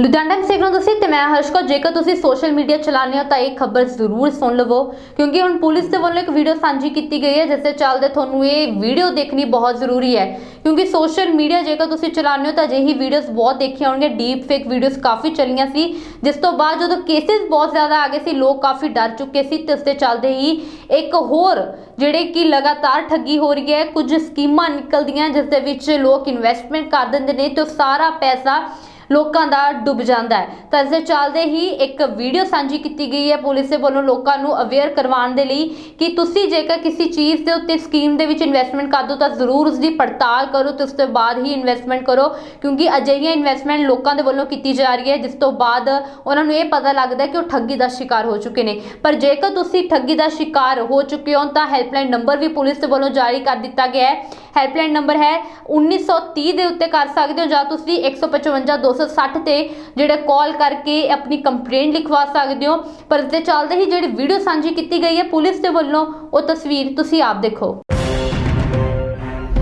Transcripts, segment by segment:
Ludhiana Times ਦੇਖ ਤੁਸੀਂ ਤੇ ਮੈਂ ਹਰਸ਼ ਕੋ ਜੇਕਰ ਤੁਸੀਂ ਸੋਸ਼ਲ ਮੀਡੀਆ ਚਲਾਉਂਦੇ ਹੋ ਤਾਂ ਇਹ ਖਬਰ ਜ਼ਰੂਰ ਸੁਣ ਲਵੋ, ਕਿਉਂਕਿ ਹੁਣ ਪੁਲਿਸ ਦੇ ਵੱਲੋਂ ਇੱਕ ਵੀਡੀਓ ਸਾਂਝੀ ਕੀਤੀ ਗਈ ਹੈ, ਜਿਸ ਦੇ ਚੱਲਦੇ ਤੁਹਾਨੂੰ ਇਹ ਵੀਡੀਓ ਦੇਖਣੀ ਬਹੁਤ ਜ਼ਰੂਰੀ ਹੈ। ਕਿਉਂਕਿ ਸੋਸ਼ਲ ਮੀਡੀਆ ਜੇਕਰ ਤੁਸੀਂ ਚਲਾਉਂਦੇ ਹੋ ਤਾਂ ਅਜਿਹੀ ਵੀਡੀਓਜ਼ ਬਹੁਤ ਦੇਖੀਆਂ ਹੋਣਗੀਆਂ ਡੀਪ ਫੇਕ ਵੀਡੀਓਜ਼ ਕਾਫੀ ਚੱਲੀਆਂ ਸੀ, ਜਿਸ ਤੋਂ ਬਾਅਦ ਜਦੋਂ ਕੇਸਿਸ ਬਹੁਤ ਜ਼ਿਆਦਾ ਆ ਗਏ ਸੀ, ਲੋਕ ਕਾਫੀ ਡਰ ਚੁੱਕੇ ਸੀ ਤੇ ਉਸ ਦੇ ਚੱਲਦੇ ਹੀ ਇੱਕ ਹੋਰ ਜਿਹੜੇ ਕਿ ਲਗਾਤਾਰ ਠੱਗੀ ਹੋ ਰਹੀ ਹੈ, ਕੁਝ ਸਕੀਮਾਂ ਨਿਕਲਦੀਆਂ, ਜਿਸ ਦੇ ਵਿੱਚ ਲੋਕ ਇਨਵੈਸਟਮੈਂਟ ਕਰ ਦਿੰਦੇ ਨੇ ਤੇ ਉਹ ਸਾਰਾ ਪੈਸਾ ਲੋਕਾਂ ਦਾ ਡੁੱਬ ਜਾਂਦਾ ਹੈ। ਤਾਂ ਇਸ ਦੇ ਚੱਲਦੇ ਹੀ ਇੱਕ ਵੀਡੀਓ ਸਾਂਝੀ ਕੀਤੀ ਗਈ ਹੈ। ਪੁਲਿਸ ਦੇ ਵੱਲੋਂ ਲੋਕਾਂ ਨੂੰ ਅਵੇਅਰ ਕਰਵਾਉਣ ਦੇ ਲਈ ਕਿ ਤੁਸੀਂ ਜੇਕਰ ਕਿਸੇ ਚੀਜ਼ ਦੇ ਉੱਤੇ ਸਕੀਮ ਦੇ ਵਿੱਚ ਇਨਵੈਸਟਮੈਂਟ ਕਰ ਹੋ ਤਾਂ ਜ਼ਰੂਰ ਉਸ ਦੀ ਪੜਤਾਲ ਕਰੋ ਤੇ ਉਸ ਤੋਂ ਬਾਅਦ ਹੀ ਇਨਵੈਸਟਮੈਂਟ ਕਰੋ, ਕਿਉਂਕਿ ਅਜਿਹੀਆਂ ਇਨਵੈਸਟਮੈਂਟ ਲੋਕਾਂ ਦੇ ਵੱਲੋਂ ਕੀਤੀ ਜਾ ਰਹੀ ਹੈ, ਜਿਸ ਤੋਂ ਬਾਅਦ ਉਹਨਾਂ ਨੂੰ ਇਹ ਪਤਾ ਲੱਗਦਾ ਕਿ ਉਹ ਠੱਗੀ ਦਾ ਸ਼ਿਕਾਰ ਹੋ ਚੁੱਕੇ ਨੇ। ਪਰ ਜੇਕਰ ਤੁਸੀਂ ਠੱਗੀ ਦਾ ਸ਼ਿਕਾਰ ਹੋ ਚੁੱਕੇ ਹੋ ਤਾਂ ਹੈਲਪਲਾਈਨ ਨੰਬਰ ਵੀ ਪੁਲਿਸ ਦੇ ਵੱਲੋਂ ਜਾਰੀ ਕਰ ਦਿੱਤਾ ਗਿਆ ਹੈ। ਹੈਲਪਲਾਈਨ ਨੰਬਰ ਹੈ 1930 ਦੇ ਉੱਤੇ ਕਰ ਸਕਦੇ ਹੋ ਜਾਂ ਤੁਸੀਂ 155 260 ਤੇ ਜਿਹੜਾ ਕਾਲ ਕਰਕੇ ਆਪਣੀ ਕੰਪਲੇਂਟ ਲਿਖਵਾ ਸਕਦੇ ਹੋ। ਪਰ ਇਸ ਦੇ ਚੱਲਦੇ ਹੀ ਜਿਹੜੀ ਵੀਡੀਓ ਸਾਂਝੀ ਕੀਤੀ ਗਈ ਹੈ ਪੁਲਿਸ ਦੇ ਵੱਲੋਂ, ਉਹ ਤਸਵੀਰ ਤੁਸੀਂ ਆਪ ਦੇਖੋ।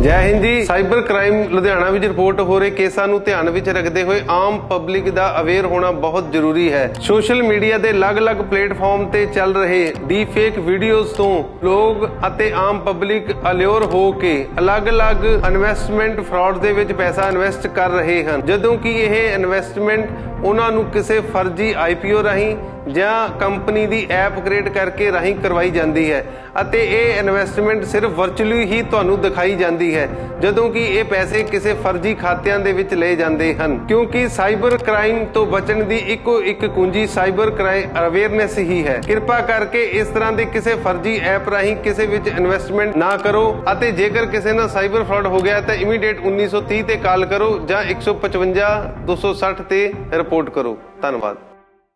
ਜੈ ਹਿੰਦ ਜੀ। ਸਾਈਬਰ ਕ੍ਰਾਈਮ ਲੁਧਿਆਣਾ ਵਿੱਚ ਰਿਪੋਰਟ ਹੋ ਰਹੇ ਕੇਸਾਂ ਨੂੰ ਧਿਆਨ ਵਿੱਚ ਰੱਖਦੇ ਹੋਏ ਆਮ ਪਬਲਿਕ ਦਾ ਅਵੇਅਰ ਹੋਣਾ ਬਹੁਤ ਜ਼ਰੂਰੀ ਹੈ। ਸੋਸ਼ਲ ਮੀਡੀਆ ਦੇ ਅਲੱਗ-ਅਲੱਗ ਪਲੇਟਫਾਰਮ ਤੇ ਚੱਲ ਰਹੇ ਡੀ ਫੇਕ ਵੀਡੀਓਜ਼ ਤੋਂ ਲੋਕ ਅਤੇ ਆਮ ਪਬਲਿਕ ਅਲਿਓਰ ਹੋ ਕੇ ਅਲੱਗ-ਅਲੱਗ ਇਨਵੈਸਟਮੈਂਟ ਫਰਾਡ ਦੇ ਵਿੱਚ ਪੈਸਾ ਇਨਵੈਸਟ ਕਰ ਰਹੇ ਹਨ। ਜਦੋਂ ਕਿ ਇਹ ਇਨਵੈਸਟਮੈਂਟ ਉਹਨਾਂ ਨੂੰ ਕਿਸੇ ਫਰਜ਼ੀ ਆਈਪੀਓ ਰਾਹੀਂ ਜਾਂ ਕੰਪਨੀ ਦੀ ਐਪ ਕ੍ਰੀਏਟ ਕਰਕੇ ਰਾਹੀਂ ਕਰਵਾਈ ਜਾਂਦੀ ਹੈ ਅਤੇ ਇਹ ਇਨਵੈਸਟਮੈਂਟ ਸਿਰਫ ਵਰਚੁਅਲੀ ਹੀ ਤੁਹਾਨੂੰ ਦਿਖਾਈ ਜਾਂਦੀ ਹੈ, ਜਦੋਂ ਕਿ ਇਹ ਪੈਸੇ ਕਿਸੇ ਫਰਜ਼ੀ ਖਾਤਿਆਂ ਦੇ ਵਿੱਚ ਲਏ ਜਾਂਦੇ ਹਨ। ਕਿਉਂਕਿ ਸਾਈਬਰ ਕ੍ਰਾਈਮ ਤੋਂ ਬਚਣ ਦੀ ਇੱਕੋ ਇੱਕ ਕੁੰਜੀ ਸਾਈਬਰ ਕ੍ਰਾਈਮ ਅਵੇਅਰਨੈਸ ਹੀ ਹੈ। ਕਿਰਪਾ ਕਰਕੇ ਇਸ ਤਰ੍ਹਾਂ ਦੇ ਕਿਸੇ ਫਰਜ਼ੀ ਐਪ ਰਾਹੀਂ ਕਿਸੇ ਵਿੱਚ ਇਨਵੈਸਟਮੈਂਟ ਨਾ ਕਰੋ ਅਤੇ ਜੇਕਰ ਕਿਸੇ ਨਾਲ ਸਾਈਬਰ ਫਰਾਡ ਹੋ ਗਿਆ ਤਾਂ ਇਮੀਡੀਏਟ 1930 ਤੇ ਕਾਲ ਕਰੋ ਜਾਂ 155 260 ਤੇ ਰਿਪੋਰਟ ਕਰੋ ਧੰਨਵਾਦ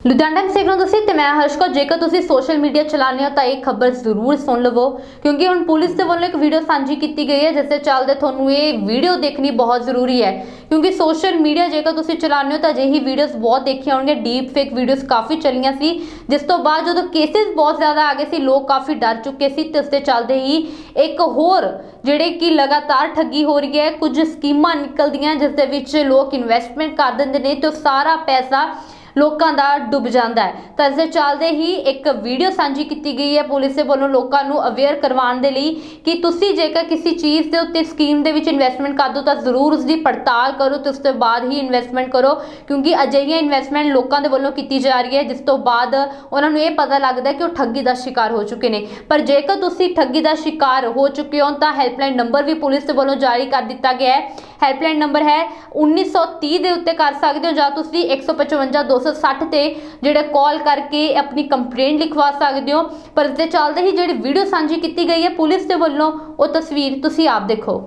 ਲੁਧਿਆਣਾ ਟਾਈਮਸ ਦੇਖ ਰਹੇ ਹੋ ਤੁਸੀਂ ਤੇ ਮੈਂ ਹਰਸ਼ ਕੋ ਜੇਕਰ ਤੁਸੀਂ ਸੋਸ਼ਲ ਮੀਡੀਆ ਚਲਾਉਂਦੇ ਹੋ ਤਾਂ ਇਹ ਖਬਰ ਜ਼ਰੂਰ ਸੁਣ ਲਵੋ, ਕਿਉਂਕਿ ਹੁਣ ਪੁਲਿਸ ਦੇ ਵੱਲੋਂ ਇੱਕ ਵੀਡੀਓ ਸਾਂਝੀ ਕੀਤੀ ਗਈ ਹੈ, ਜਿਸ ਦੇ ਚੱਲਦੇ ਤੁਹਾਨੂੰ ਇਹ ਵੀਡੀਓ ਦੇਖਣੀ ਬਹੁਤ ਜ਼ਰੂਰੀ ਹੈ। ਕਿਉਂਕਿ ਸੋਸ਼ਲ ਮੀਡੀਆ ਜੇਕਰ ਤੁਸੀਂ ਚਲਾਉਂਦੇ ਹੋ ਤਾਂ ਅਜਿਹੀ ਵੀਡੀਓਜ਼ ਬਹੁਤ ਦੇਖੀਆਂ ਹੋਣਗੀਆਂ ਡੀਪ ਫੇਕ ਵੀਡੀਓਜ਼ ਕਾਫੀ ਚੱਲੀਆਂ ਸੀ, ਜਿਸ ਤੋਂ ਬਾਅਦ ਜਦੋਂ ਕੇਸਿਸ ਬਹੁਤ ਜ਼ਿਆਦਾ ਆ ਗਏ ਸੀ, ਲੋਕ ਕਾਫੀ ਡਰ ਚੁੱਕੇ ਸੀ ਤੇ ਉਸ ਦੇ ਚੱਲਦੇ ਹੀ ਇੱਕ ਹੋਰ ਜਿਹੜੇ ਕਿ ਲਗਾਤਾਰ ਠੱਗੀ ਹੋ ਰਹੀ ਹੈ, ਕੁਝ ਸਕੀਮਾਂ ਨਿਕਲਦੀਆਂ, ਜਿਸ ਦੇ ਵਿੱਚ ਲੋਕ ਇਨਵੈਸਟਮੈਂਟ ਕਰ ਦਿੰਦੇ ਨੇ ਤੇ ਉਹ ਸਾਰਾ ਪੈਸਾ ਲੋਕਾਂ ਦਾ ਡੁੱਬ ਜਾਂਦਾ ਹੈ। ਤਾਂ ਇਸ ਦੇ ਚੱਲਦੇ ਹੀ ਇੱਕ ਵੀਡੀਓ ਸਾਂਝੀ ਕੀਤੀ ਗਈ ਹੈ। ਪੁਲਿਸ ਦੇ ਵੱਲੋਂ ਲੋਕਾਂ ਨੂੰ ਅਵੇਅਰ ਕਰਵਾਉਣ ਦੇ ਲਈ ਕਿ ਤੁਸੀਂ ਜੇਕਰ ਕਿਸੇ ਚੀਜ਼ ਦੇ ਉੱਤੇ ਸਕੀਮ ਦੇ ਵਿੱਚ ਇਨਵੈਸਟਮੈਂਟ ਕਰ ਹੋ ਤਾਂ ਜ਼ਰੂਰ ਉਸ ਦੀ ਪੜਤਾਲ ਕਰੋ ਤੇ ਉਸ ਤੋਂ ਬਾਅਦ ਹੀ ਇਨਵੈਸਟਮੈਂਟ ਕਰੋ, ਕਿਉਂਕਿ ਅਜਿਹੀਆਂ ਇਨਵੈਸਟਮੈਂਟ ਲੋਕਾਂ ਦੇ ਵੱਲੋਂ ਕੀਤੀ ਜਾ ਰਹੀ ਹੈ, ਜਿਸ ਤੋਂ ਬਾਅਦ ਉਹਨਾਂ ਨੂੰ ਇਹ ਪਤਾ ਲੱਗਦਾ ਕਿ ਉਹ ਠੱਗੀ ਦਾ ਸ਼ਿਕਾਰ ਹੋ ਚੁੱਕੇ ਨੇ। ਪਰ ਜੇਕਰ ਤੁਸੀਂ ਠੱਗੀ ਦਾ ਸ਼ਿਕਾਰ ਹੋ ਚੁੱਕੇ ਹੋ ਤਾਂ ਹੈਲਪਲਾਈਨ ਨੰਬਰ ਵੀ ਪੁਲਿਸ ਦੇ ਵੱਲੋਂ ਜਾਰੀ ਕਰ ਦਿੱਤਾ ਗਿਆ ਹੈ। ਹੈਲਪਲਾਈਨ ਨੰਬਰ ਹੈ 1930 ਦੇ ਉੱਤੇ ਕਰ ਸਕਦੇ ਹੋ ਜਾਂ ਤੁਸੀਂ 155 260 ਤੇ ਜਿਹੜੇ ਕਾਲ ਕਰਕੇ ਆਪਣੀ ਕੰਪਲੇਂਟ ਲਿਖਵਾ ਸਕਦੇ ਹੋ। ਪਰ ਇਸ ਦੇ ਚੱਲਦੇ ਹੀ ਜਿਹੜੀ ਵੀਡੀਓ ਸਾਂਝੀ ਕੀਤੀ ਗਈ ਹੈ ਪੁਲਿਸ ਦੇ ਵੱਲੋਂ, ਉਹ ਤਸਵੀਰ ਤੁਸੀਂ ਆਪ ਦੇਖੋ।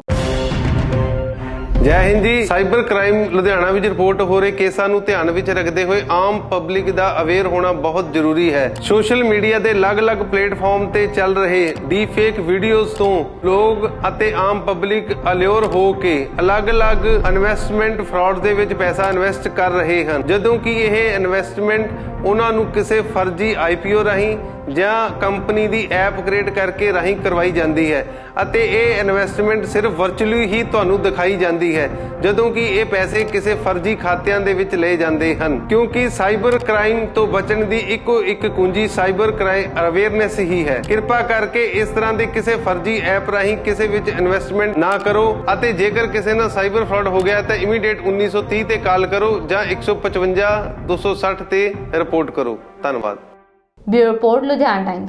ਜੈ ਹਿੰਦ ਜੀ। ਸਾਈਬਰ ਕ੍ਰਾਈਮ ਲੁਧਿਆਣਾ ਵਿੱਚ ਰਿਪੋਰਟ ਹੋ ਰਹੇ ਕੇਸਾਂ ਨੂੰ ਧਿਆਨ ਵਿੱਚ ਰੱਖਦੇ ਹੋਏ ਆਮ ਪਬਲਿਕ ਦਾ ਅਵੇਅਰ ਹੋਣਾ ਬਹੁਤ ਜ਼ਰੂਰੀ ਹੈ। ਸੋਸ਼ਲ ਮੀਡੀਆ ਦੇ ਅਲੱਗ-ਅਲੱਗ ਪਲੇਟਫਾਰਮ ਤੇ ਚੱਲ ਰਹੇ ਡੀ ਫੇਕ ਵੀਡੀਓਜ਼ ਤੋਂ ਲੋਕ ਅਤੇ ਆਮ ਪਬਲਿਕ ਅਲਿਓਰ ਹੋ ਕੇ ਅਲੱਗ-ਅਲੱਗ ਇਨਵੈਸਟਮੈਂਟ ਫਰਾਡ ਦੇ ਵਿੱਚ ਪੈਸਾ ਇਨਵੈਸਟ ਕਰ ਰਹੇ ਹਨ। ਜਦੋਂ ਕਿ ਇਹ ਇਨਵੈਸਟਮੈਂਟ ਉਹਨਾਂ ਨੂੰ ਕਿਸੇ ਫਰਜ਼ੀ ਆਈਪੀਓ ਰਾਹੀਂ ਜਾਂ ਕੰਪਨੀ ਦੀ ਐਪ ਕ੍ਰੀਏਟ ਕਰਕੇ ਰਾਹੀਂ ਕਰਵਾਈ ਜਾਂਦੀ ਹੈ ਅਤੇ ਇਹ ਇਨਵੈਸਟਮੈਂਟ ਸਿਰਫ ਵਰਚੁਅਲੀ ਹੀ ਤੁਹਾਨੂੰ ਦਿਖਾਈ ਜਾਂਦੀ ਹੈ, ਜਦੋਂ ਕਿ ਇਹ ਪੈਸੇ ਕਿਸੇ ਫਰਜ਼ੀ ਖਾਤਿਆਂ ਦੇ ਵਿੱਚ ਲਏ ਜਾਂਦੇ ਹਨ। ਕਿਉਂਕਿ ਸਾਈਬਰ ਕ੍ਰਾਈਮ ਤੋਂ ਬਚਣ ਦੀ ਇੱਕੋ ਇੱਕ ਕੁੰਜੀ ਸਾਈਬਰ ਕ੍ਰਾਈਮ ਅਵੇਅਰਨੈਸ ਹੀ ਹੈ। ਕਿਰਪਾ ਕਰਕੇ ਇਸ ਤਰ੍ਹਾਂ ਦੇ ਕਿਸੇ ਫਰਜ਼ੀ ਐਪ ਰਾਹੀਂ ਕਿਸੇ ਵਿੱਚ ਇਨਵੈਸਟਮੈਂਟ ਨਾ ਕਰੋ ਅਤੇ ਜੇਕਰ ਕਿਸੇ ਨਾਲ ਸਾਈਬਰ ਫਰਾਡ ਹੋ ਗਿਆ ਤਾਂ ਇਮੀਡੀਏਟ 1930 ਤੇ ਕਾਲ ਕਰੋ ਜਾਂ 155 260 ਤੇ ਰਿਪੋਰਟ ਕਰੋ। ਧੰਨਵਾਦ। Bureau report Ludhiana time